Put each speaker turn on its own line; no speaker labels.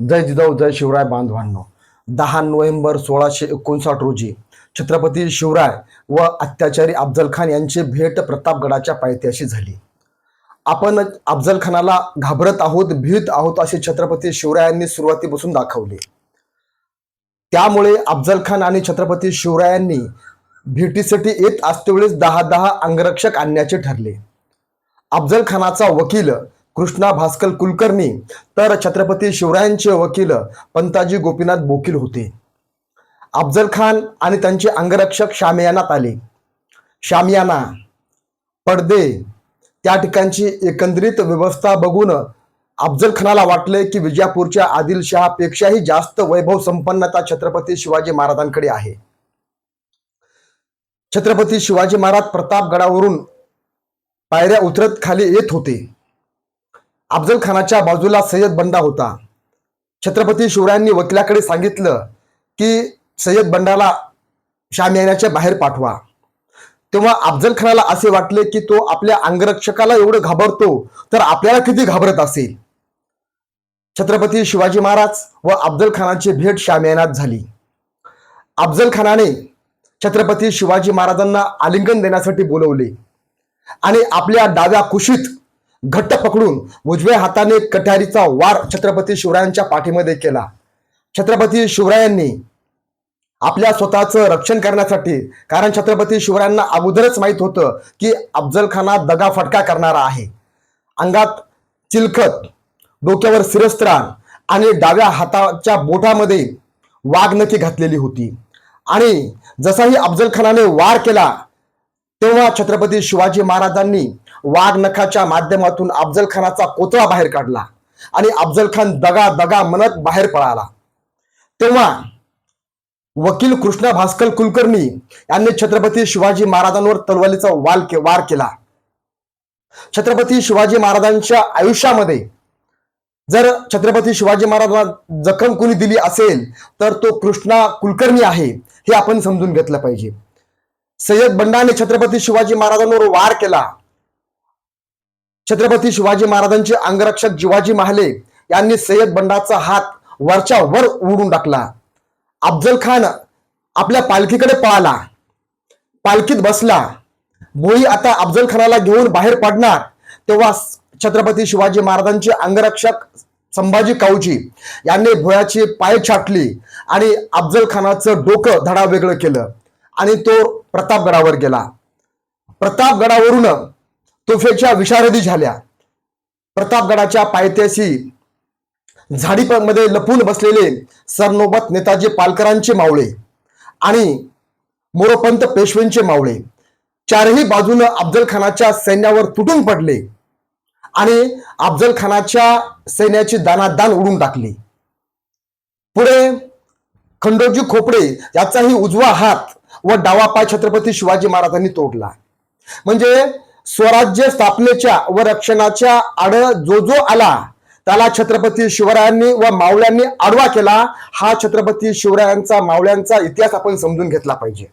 जय जिजाऊ जय शिवराय बांधवांनो. दहा नोव्हेंबर सोळाशे एकोणसाठ रोजी छत्रपती शिवराय व अत्याचारी अफजल खान यांची भेट प्रतापगडाच्या पायथ्याशी झाली. आपण अफजल खानाला घाबरत आहोत भीत आहोत असे छत्रपती शिवरायांनी सुरुवातीपासून दाखवले. त्यामुळे अफजल खान आणि छत्रपती शिवरायांनी भेटीसाठी येत असतेवेळेस दहा दहा अंगरक्षक आणण्याचे ठरले. अफजल खानाचा वकील कृष्णा भास्कर कुलकर्णी. तर छत्रपती शिवरायांचे वकील पंताजी गोपीनाथ बोकील होते. अफजल खान आणि त्यांचे अंगरक्षक शामियानात आले. शामियाना पडदे. त्या ठिकाणची एकंदरीत व्यवस्था बघून अफजल खानाला वाटले की विजापूरच्या आदिलशहापेक्षाही जास्त वैभव संपन्नता छत्रपती शिवाजी महाराजांकडे आहे. छत्रपती शिवाजी महाराज प्रतापगडावरून पायऱ्या उतरत खाली येत होते. अफजल खानाच्या बाजूला सय्यद बंडा होता. छत्रपती शिवरायांनी वकिलाकडे सांगितलं की सय्यद बंडाला शामियानाच्या बाहेर पाठवा. तेव्हा अफजल खानाला असे वाटले की तो आपल्या अंगरक्षकाला एवढं घाबरतो तर आपल्याला किती घाबरत असेल? छत्रपती शिवाजी महाराज व अफजल खानाची भेट शामियानात झाली. अफजल खानाने छत्रपती शिवाजी महाराजांना आलिंगन देण्यासाठी बोलवले आणि आपल्या डाव्या कुशीत घट्ट पकडून उजव्या हाताने कट्यारीचा वार छत्रपती शिवरायांच्या पाठीमध्ये केला. छत्रपती शिवरायांनी आपल्या स्वतःचं रक्षण करण्यासाठी कारण छत्रपती शिवरायांना अगोदरच माहीत होतं की अफजल खाना दगा फटका करणारा आहे. अंगात चिलखत डोक्यावर शिरस्त्राण आणि डाव्या हाताच्या बोटामध्ये वाघनखी घातलेली होती. आणि जसाही अफजल खानाने वार केला तेव्हा छत्रपती शिवाजी महाराजांनी वाघनखाच्या माध्यमातून अफजल खानाचा कोतळा बाहेर काढला आणि अफजल खान दगा दगा म्हणत बाहेर पळाला. तेव्हा वकील कृष्णा भास्कर कुलकर्णी यांनी छत्रपती शिवाजी महाराजांवर तलवारीचा वाल के वार केला. छत्रपती शिवाजी महाराजांच्या आयुष्यामध्ये जर छत्रपती शिवाजी महाराजांना जखम कोणी दिली असेल तर तो कृष्णा कुलकर्णी आहे हे आपण समजून घेतलं पाहिजे. सय्यद बंडाने छत्रपती शिवाजी महाराजांवर वार केला. छत्रपती शिवाजी महाराजांचे अंगरक्षक जिवाजी महाले यांनी सय्यद बंडाचा हात वरच्या वर उडून टाकला. अफजल खान आपल्या पालखीकडे पळाला. पालखीत बसला. भोई आता अफजल खानाला घेऊन बाहेर पडणार. तेव्हा छत्रपती शिवाजी महाराजांचे अंगरक्षक संभाजी काऊजी यांनी भोयाची पाय छाटली आणि अफजल खानाचं डोकं धडा वेगळं केलं आणि तो प्रतापगडावर गेला. प्रतापगडावरून तोफेच्या विशारदी झाल्या. प्रतापगडाच्या पायथ्याशी झाडीमध्ये लपून बसलेले सरनोबत नेताजी पालकरांचे मावळे आणि मोरोपंत पेशवेंचे मावळे. चारही बाजूनं अफजल खानाच्या सैन्यावर तुटून पडले आणि अफजल खानाच्या सैन्याची दानादान उडून टाकली. पुढे खंडोजी खोपडे याचाही उजवा हात व डावा पाय छत्रपती शिवाजी महाराजांनी तोडला. म्हणजे स्वराज्य स्थापनेच्या व रक्षणाच्या आड जो जो आला त्याला छत्रपती शिवरायांनी व मावळ्यांनी आडवा केला. हा छत्रपती शिवरायांचा मावळ्यांचा इतिहास आपण समजून घेतला पाहिजे.